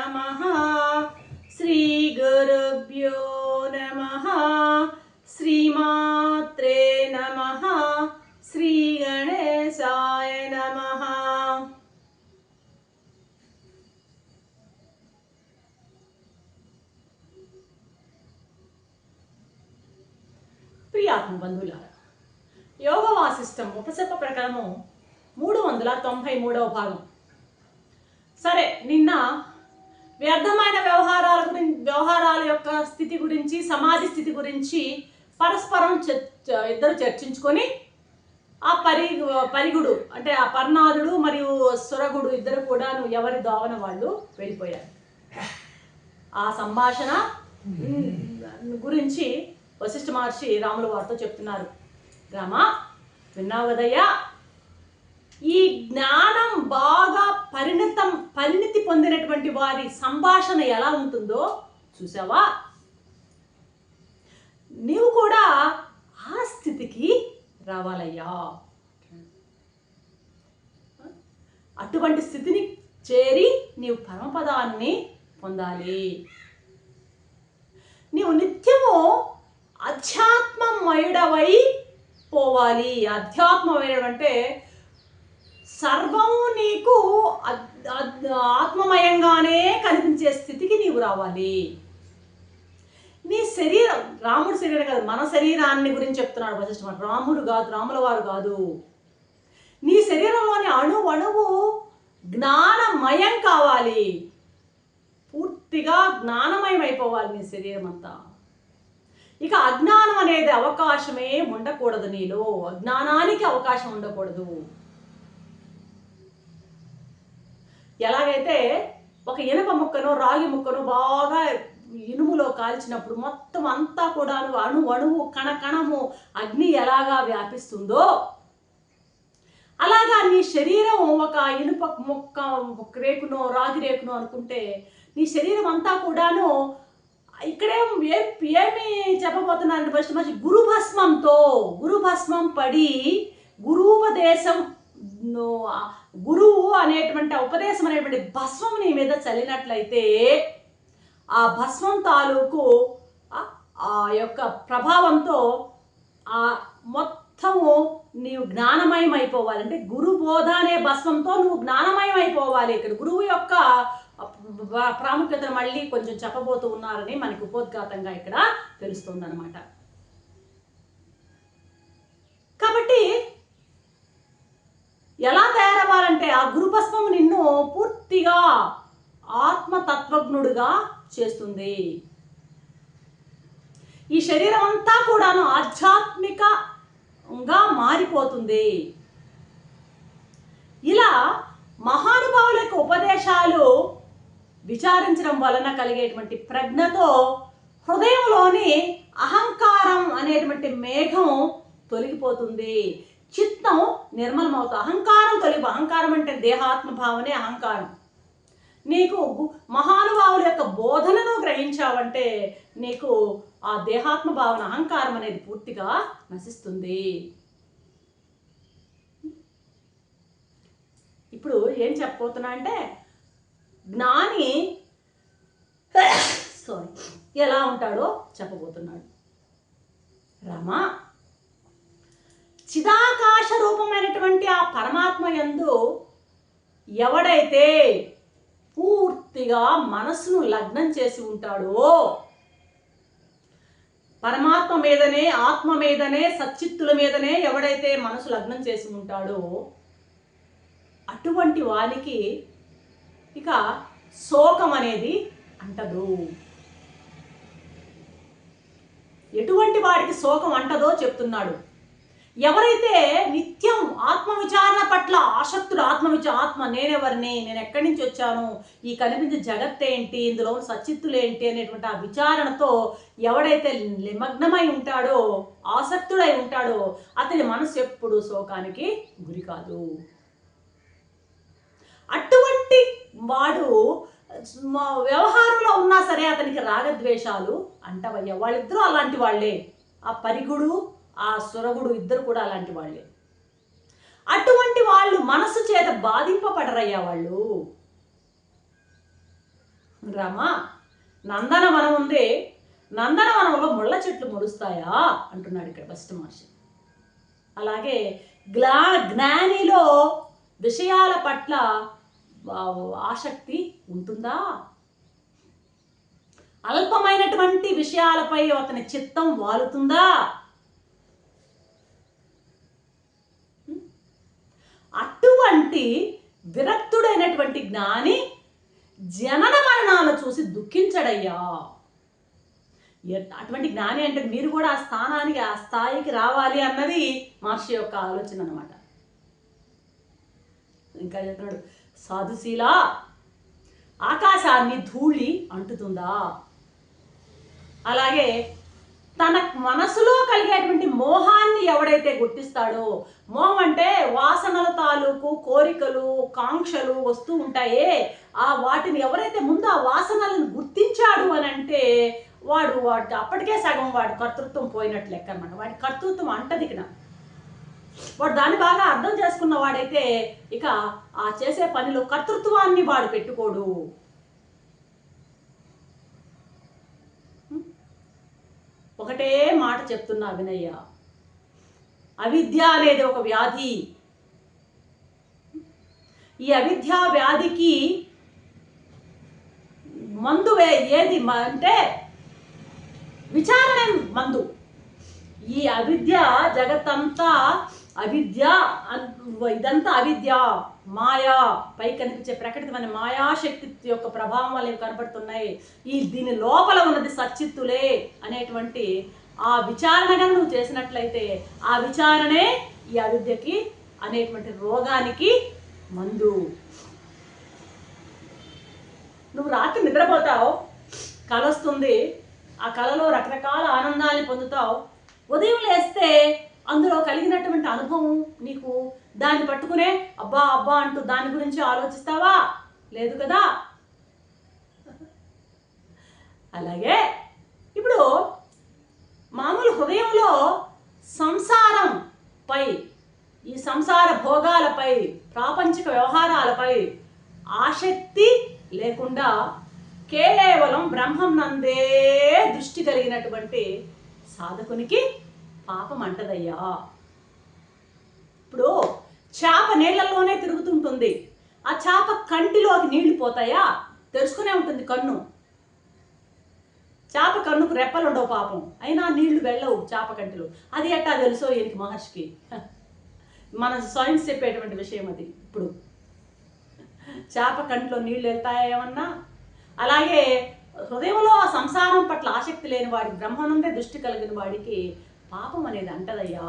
నమ శ్రీ గురుభ్యో నమ శ్రీమాత్రే నమ శ్రీ గణేశాయ నమ ప్రియాత్మ బంధువులారా యోగ వాసిష్టం ఉపసర్ప ప్రకారము మూడు వందల తొంభై మూడవ భాగం. సరే నిన్న వ్యర్థమైన వ్యవహారాల గురించి వ్యవహారాల యొక్క స్థితి గురించి సమాధి స్థితి గురించి పరస్పరం ఇద్దరు చర్చించుకొని ఆ పరి పరిగుడు అంటే ఆ పర్ణాదుడు మరియు సురగుడు ఇద్దరు కూడాను ఎవరి దోవన వాళ్ళు వెళ్ళిపోయారు. ఆ సంభాషణ గురించి వశిష్ఠ మహర్షి రాముల వారితో చెప్తున్నారు. రామ విన్నావు కదయ్యా? ఈ జ్ఞానం బాగా పరిణతం పరిణితి పొందినటువంటి వారి సంభాషణ ఎలా ఉంటుందో చూసావా? నీవు కూడా ఆ స్థితికి రావాలయ్యా. అటువంటి స్థితిని చేరి నీవు పరమపదాన్ని పొందాలి. నీవు నిత్యము అధ్యాత్మమయుడవై పోవాలి. అధ్యాత్మమైన అంటే సర్వము నీకు అద్- అద్- ఆత్మమయంగానే కనిపించే స్థితికి నీవు రావాలి. నీ శరీరం రాముడు శరీరం కాదు మన శరీరాన్ని గురించి చెప్తున్నాడు వశిష్ఠ రాముడు కాదు రాముల వారు కాదు. నీ శరీరంలోని అణు అణువు జ్ఞానమయం కావాలి. పూర్తిగా జ్ఞానమయం అయిపోవాలి నీ శరీరం అంతా. ఇక అజ్ఞానం అనేది అవకాశమే ఉండకూడదు నీలో. అజ్ఞానానికి అవకాశం ఉండకూడదు. ఎలాగైతే ఒక ఇనుప ముక్కను రాగి ముక్కను బాగా ఇనుములో కాల్చినప్పుడు మొత్తం అంతా కూడా అణు అణువు కణ కణము అగ్ని ఎలాగా వ్యాపిస్తుందో అలాగా నీ శరీరం ఒక ఇనుప ముక్క రేకునో రాగి రేకునో అనుకుంటే నీ శరీరం అంతా కూడాను ఇక్కడేం ఏ ఏమి చెప్పబోతున్నారంటే ఫస్ట్ మంచి గురు భస్మంతో పడి గురూపదేశం గురువు అనేటువంటి ఉపదేశం అనేటువంటి భస్మం నీ మీద చల్లినట్లయితే ఆ భస్మం తాలూకు ఆ- యొక్క ప్రభావంతో ఆ మొత్తము నీవు జ్ఞానమయం అయిపోవాలి అంటే గురు బోధ అనే భస్మంతో నువ్వు జ్ఞానమయం అయిపోవాలి ఇక్కడ గురువు యొక్క ప్రాముఖ్యత మళ్ళీ కొంచెం చెప్పబోతూ ఉన్నారని మనకి ఉపోద్ఘాతంగా ఇక్కడ తెలుస్తుంది అనమాట కాబట్టి ఎలా తయారవ్వాలంటే ఆ గురుభస్మం నిన్ను పూర్తిగా ఆత్మతత్వజ్ఞుడుగా చేస్తుంది. ఈ శరీరం అంతా కూడాను ఆధ్యాత్మికంగా మారిపోతుంది. ఇలా మహానుభావుల యొక్క ఉపదేశాలు విచారించడం వలన కలిగేటువంటి ప్రజ్ఞతో హృదయంలోని అహంకారం అనేటువంటి మేఘం తొలగిపోతుంది. చిత్తం నిర్మలమవుతుంది. అహంకారం తొలగి అహంకారం అంటే దేహాత్మ భావనే అహంకారం. నీకు మహానుభావుల యొక్క బోధనను గ్రహించావంటే నీకు ఆ దేహాత్మ భావన అహంకారం అనేది పూర్తిగా నశిస్తుంది. ఇప్పుడు ఏం చెప్పబోతున్నా అంటే జ్ఞాని సారీ ఎలా ఉంటాడో చెప్పబోతున్నాడు. రమా చిదాకాశ రూపమైనటువంటి ఆ పరమాత్మ ఎందు ఎవడైతే పూర్తిగా మనసును లగ్నం చేసి ఉంటాడో? పరమాత్మ మీదనే ఆత్మ మీదనే సచ్చిత్తుల మీదనే ఎవడైతే మనసు లగ్నం చేసి ఉంటాడో అటువంటి వానికి ఇక శోకం అనేది అంటదు. ఎటువంటి వాడికి శోకం అంటదో చెప్తున్నాడు. ఎవరైతే నిత్యం ఆత్మవిచారణ పట్ల ఆసక్తుడు ఆత్మ ఆత్మ నేనెవరిని? నేను ఎక్కడి నుంచి వచ్చాను? ఈ కనిపించే జగత్ ఏంటి? ఇందులో సచిత్తులు ఏంటి? అనేటువంటి ఆ విచారణతో ఎవడైతే నిమగ్నమై ఉంటాడో ఆసక్తుడై ఉంటాడో అతని మనసు ఎప్పుడు శోకానికి గురి కాదు. అటువంటి వాడు వ్యవహారంలో ఉన్నా సరే అతనికి రాగద్వేషాలు అంటవయ్యా. వాళ్ళిద్దరూ అలాంటి వాళ్ళే. ఆ పరిగుడు ఆ సురగుడు ఇద్దరు కూడా అలాంటి వాళ్ళే. అటువంటి వాళ్ళు మనసు చేత బాధింపబడరయ్యా వాళ్ళు. రామా నందనవనం ఉంది నందనవనంలో ముళ్ళ చెట్లు మొలుస్తాయా అంటున్నాడు ఇక్కడ ఫస్ట్ మహర్షి. అలాగే గ్లా జ్ఞానిలో విషయాల పట్ల ఆసక్తి ఉంటుందా? అల్పమైనటువంటి విషయాలపై అతని చిత్తం వాలుతుందా? అటువంటి విరక్తుడైనటువంటి జ్ఞాని జనన మరణాలు చూసి దుఃఖించడయ్యా. అటువంటి జ్ఞాని అంటే మీరు కూడా ఆ స్థానానికి ఆ స్థాయికి రావాలి అన్నది మహర్షి యొక్క ఆలోచన అన్నమాట. ఇంకా చెప్తున్నాడు సాధుశీల ఆకాశాన్ని ధూళి అంటుతుందా? అలాగే తన మనసులో కలిగేటువంటి మోహాన్ని ఎవడైతే గుర్తిస్తాడో మోహం అంటే వాసనల తాలూకు కోరికలు కాంక్షలు వస్తూ ఉంటాయే. ఆ వాటిని ఎవరైతే ముందు ఆ వాసనలను గుర్తించాడు అని అంటే వాడు వాడు అప్పటికే సగం వాడి కర్తృత్వం పోయినట్లు లెక్క అనమాట వాడి కర్తృత్వం అంటది ఇక్కడ. వాడు దాన్ని బాగా అర్థం చేసుకున్న వాడైతే ఇక ఆ చేసే పనిలో కర్తృత్వాన్ని వాడు పెట్టుకోడు. ఒకటే మాట చెప్తున్నా వినయ్య. అవిద్య అనేది ఒక వ్యాధి. ఈ అవిద్య వ్యాధికి మందు వే ఏది అంటే విచారణ మందు. ఈ అవిద్య జగత్తంతా అవిద్య ఇదంతా అవిద్య. మాయా పై కనిపించే ప్రకటితమైన మాయాశక్తి యొక్క ప్రభావం వల్ల ఇవి ఈ దీని లోపల ఉన్నది సచ్చిత్తులే అనేటువంటి ఆ విచారణగా నువ్వు చేసినట్లయితే ఆ విచారణే ఈ అవిద్యకి అనేటువంటి రోగానికి మందు. నువ్వు రాత్రి నిద్రపోతావు కలొస్తుంది ఆ కళలో రకరకాల ఆనందాన్ని పొందుతావు. ఉదయం లేస్తే అందులో కలిగినటువంటి అనుభవం నీకు దాన్ని పట్టుకునే అబ్బా అబ్బా అంటూ దాని గురించి ఆలోచిస్తావా? లేదు కదా? అలాగే ఇప్పుడు మామూలు హృదయంలో సంసారం పై ఈ సంసార భోగాలపై ప్రాపంచిక వ్యవహారాలపై ఆసక్తి లేకుండా కేవలం బ్రహ్మం నందే దృష్టి కలిగినటువంటి సాధకునికి పాపం అంటదయ్యా ఇప్పుడు చేప నీళ్ళల్లోనే తిరుగుతుంటుంది. ఆ చేప కంటిలోకి నీళ్ళు పోతాయా? తెరుచుకునే ఉంటుంది కన్ను. చేప కన్నుకు రెప్పలు ఉండవు పాపం. అయినా నీళ్ళు వెళ్ళవు చేప కంటిలో. అది ఎట్టా తెలుసో ఈయనకి మహర్షికి? మన సైన్స్ చెప్పేటువంటి విషయం అది. ఇప్పుడు చేప కంటిలో నీళ్ళు వెళ్తాయా ఏమన్నా? అలాగే హృదయంలో ఆ సంసారం పట్ల ఆసక్తి లేని వాడికి బ్రహ్మణుందే దృష్టి కలిగిన వాడికి పాపం అనేది అంటదయ్యా.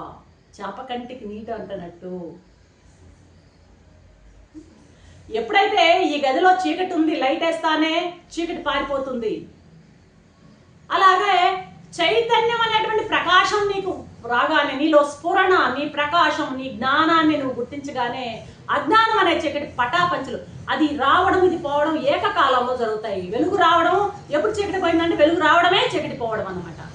చేప కంటికి నీటి అంటనట్టు. ఎప్పుడైతే ఈ గదిలో చీకటి ఉంది లైట్ వేస్తానే చీకటి పారిపోతుంది. అలాగే చైతన్యం అనేటువంటి ప్రకాశం నీకు రాగానే నీలో స్ఫురణ నీ ప్రకాశం నీ జ్ఞానాన్ని నువ్వు గుర్తించగానే అజ్ఞానం అనే చీకటి పటాపంచులు. అది రావడం ఇది పోవడం ఏకకాలంలో జరుగుతాయి. వెలుగు రావడం ఎప్పుడు చీకటి పోయిందంటే వెలుగు రావడమే చీకటి పోవడం అనమాట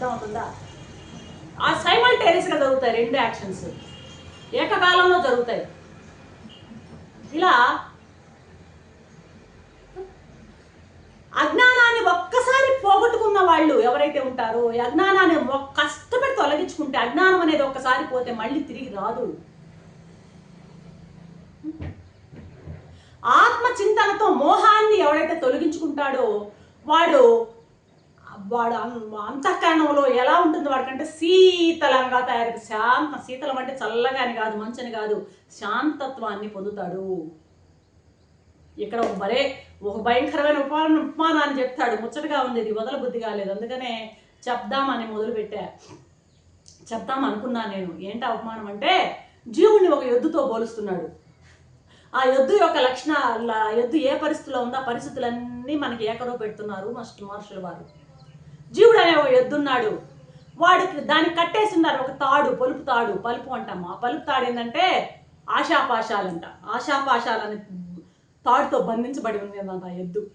అర్థమవుతుందా? ఆ సైమల్టేనియస్గా జరుగుతాయి రెండు యాక్షన్స్. ఏకకాలంలో జరుగుతాయి. ఇలా అజ్ఞానాన్ని ఒక్కసారి పోగొట్టుకున్న వాళ్ళు ఎవరైతే ఉంటారో ఈ అజ్ఞానాన్ని కష్టపడి తొలగించుకుంటే అజ్ఞానం అనేది ఒక్కసారి పోతే మళ్ళీ తిరిగి రాదు. ఆత్మ చింతనతో మోహాన్ని ఎవడైతే తొలగించుకుంటాడో వాడు వాడు అం- అంతఃకరణంలో ఎలా ఉంటుంది వాడికంటే శీతలంగా తయారు శాంత శీతలం అంటే చల్లగాని కాదు మంచని కాదు శాంతత్వాన్ని పొందుతాడు. ఇక్కడ ఒక భలే ఒక భయంకరమైన ఉపమానం ఉపమానాన్ని చెప్తాడు. ముచ్చటగా ఉంది ఇది వదల బుద్ధి కాలేదు. అందుకనే చెప్దామని మొదలుపెట్టా. చెప్దాం అనుకున్నా నేను. ఏంటి అవమానం అంటే జీవుణ్ణి ఒక ఎద్దుతో పోలుస్తున్నాడు. ఆ ఎద్దు యొక్క లక్షణ ఎద్దు ఏ పరిస్థితిలో ఉందో ఆ పరిస్థితులన్నీ మనకి ఏకరో పెడుతున్నారు మస్ట్ మహర్షుల వారు. జీవుడు అనే ఎద్దున్నాడు. వాడికి దాన్ని కట్టేసి ఉన్నారు ఒక తాడు పలుపు తాడు పలుపు అంటాము? ఆ పలుపు తాడు ఏంటంటే ఆశాపాశాలంట. ఆశాపాశాలని తాడుతో బంధించబడి ఉంది అన్నమాట ఎద్దు.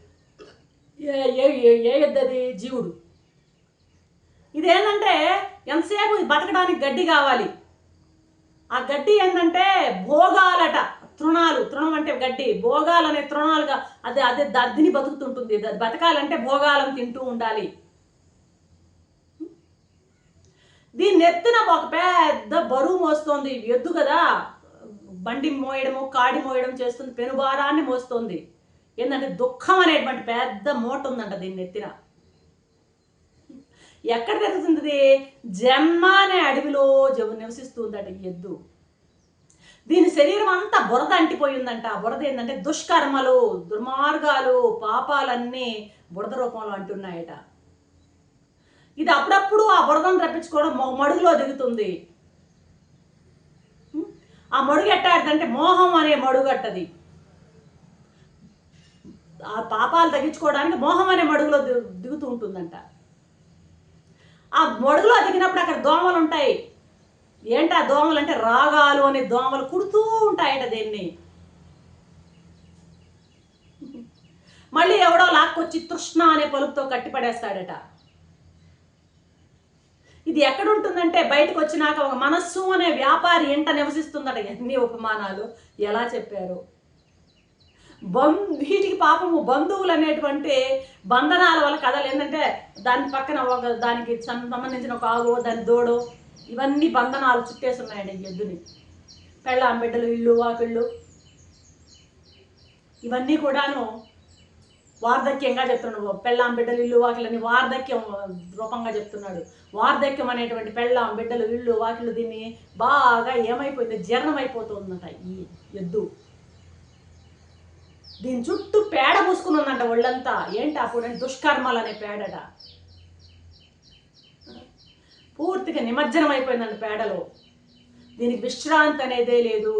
ఏ ఏ ఏ- ఎద్దు అది? జీవుడు. ఇదేంటంటే ఎంతసేపు బతకడానికి గడ్డి కావాలి? ఆ గడ్డి ఏంటంటే భోగాలట తృణాలు. తృణం అంటే గడ్డి. భోగాలు అనే తృణాలుగా అదే అదే దద్దిని బతుకుతుంటుంది. బతకాలంటే భోగాలను తింటూ ఉండాలి. దీన్ని ఎత్తిన ఒక పెద్ద బరువు మోస్తోంది. ఎద్దు కదా. బండి మోయడము కాడి మోయడం చేస్తుంది. పెనుభారాన్ని మోస్తుంది. ఏంటంటే దుఃఖం అనేటువంటి పెద్ద మూట ఉందంట దీన్ని ఎత్తిన. ఎక్కడ తెలుస్తుంది? ఇది? జన్మ అనే అడవిలో జ- నివసిస్తుందట ఈ ఎద్దు. దీని శరీరం అంతా బురద అంటిపోయిందంట. ఆ బురద ఏంటంటే దుష్కర్మలు దుర్మార్గాలు పాపాలన్నీ బురద రూపంలో అంటున్నాయట. ఇది అప్పుడప్పుడు ఆ బురదను రప్పించుకోవడం మడుగులో దిగుతుంది. ఆ మడుగు ఎట్టాడుదంటే మోహం అనే మడుగట్టది ఆ పాపాలు తగ్గించుకోవడానికి మోహం అనే మడుగులో దిగుతూ ఉంటుందంట. ఆ మడుగులో దిగినప్పుడు అక్కడ దోమలు ఉంటాయి. ఏంటి ఆ దోమలు అంటే రాగాలు అనే దోమలు కుడుతూ ఉంటాయట దీన్ని. మళ్ళీ ఎవడో లాక్కొచ్చి తృష్ణ అనే పలుపుతో కట్టిపడేస్తాడట. ఇది ఎక్కడుంటుందంటే బయటకు వచ్చినాక ఒక మనస్సు అనే వ్యాపారి ఎంట నివసిస్తుందట ఎన్ని ఉపమానాలు. ఎలా చెప్పారు? బం వీటికి పాపము బంధువులు అనేటువంటి బంధనాల వల్ల కథలు ఏంటంటే దాని పక్కన ఒక దానికి సంబంధించిన ఒక ఆవు దాని దూడో ఇవన్నీ బంధనాలు చుట్టేస్తున్నాయండి ఈ ఎద్దుని. పెళ్ళాం బిడ్డలు ఇల్లు వాకిళ్ళు. ఇవన్నీ కూడాను వార్ధక్యంగా చెప్తున్నాడు. పెళ్ళాం బిడ్డలు ఇల్లు వాకిళ్ళని వార్ధక్యం రూపంగా చెప్తున్నాడు. వార్ధక్యం అనేటువంటి పెళ్ళాం బిడ్డలు ఇల్లు వాకిళ్ళు దీన్ని బాగా ఏమైపోయింది జీర్ణమైపోతుందంట ఈ ఎద్దు. దీని చుట్టూ పేడ పూసుకుని ఉందంట ఒళ్ళంతా. ఏంటి అప్పుడు దుష్కర్మలు అనే పేడట. పూర్తిగా నిమజ్జనం అయిపోయిందంట పేడలో. దీనికి విశ్రాంతి అనేదే లేదు.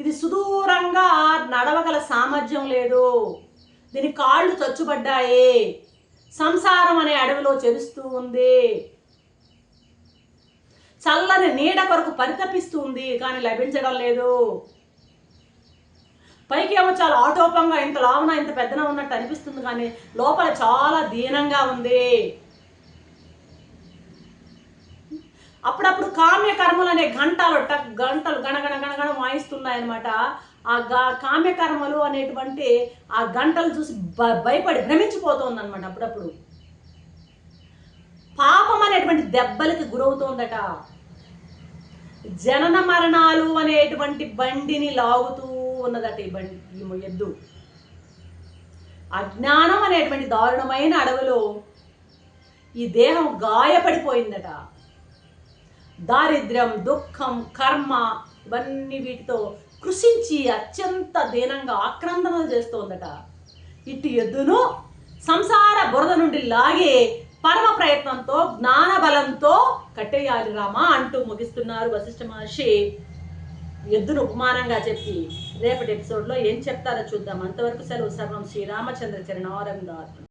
ఇది సుదూరంగా నడవగల సామర్థ్యం లేదు. దీని కాళ్ళు చచ్చుబడ్డాయి. సంసారం అనే అడవిలో చెరుస్తూ ఉంది. చల్లని నీడ కొరకు పరితపిస్తూ ఉంది కానీ లభించడం లేదు. పైకి ఏమో చాలా ఆటోపంగా ఇంత లావున ఇంత పెద్దన ఉన్నట్టు అనిపిస్తుంది కానీ లోపల చాలా దీనంగా ఉంది. అప్పుడప్పుడు కామ్య కర్మలు అనే గంటలు టక్ గంటలు గణగణ గణగణ వాయిస్తున్నాయి అనమాట ఆ గా కామ్య కర్మలు అనేటువంటి ఆ గంటలు చూసి భ- భయపడి భ్రమించిపోతుంది అనమాట అప్పుడప్పుడు. పాపం అనేటువంటి దెబ్బలకి గురవుతోందట. జనన మరణాలు అనేటువంటి బండిని లాగుతూ ఉన్నదట ఈ బండి ఈ ఎద్దు. అజ్ఞానం అనేటువంటి దారుణమైన అడవిలో ఈ దేహం గాయపడిపోయిందట. దారిద్ర్యం దుఃఖం కర్మ ఇవన్నీ వీటితో కృషించి అత్యంత దీనంగా ఆక్రందనలు చేస్తోందట ఇటు ఎద్దును సంసార బురద నుండి లాగే పరమ ప్రయత్నంతో జ్ఞాన బలంతో కట్టేయాలి రామా అంటూ ముగిస్తున్నారు వశిష్ఠ మహర్షి. ఎద్దును ఉపమానంగా చెప్పి రేపటి ఎపిసోడ్లో ఏం చెప్తారో చూద్దాం. అంతవరకు సెలవు. సర్వం శ్రీరామచంద్ర చరణారందార్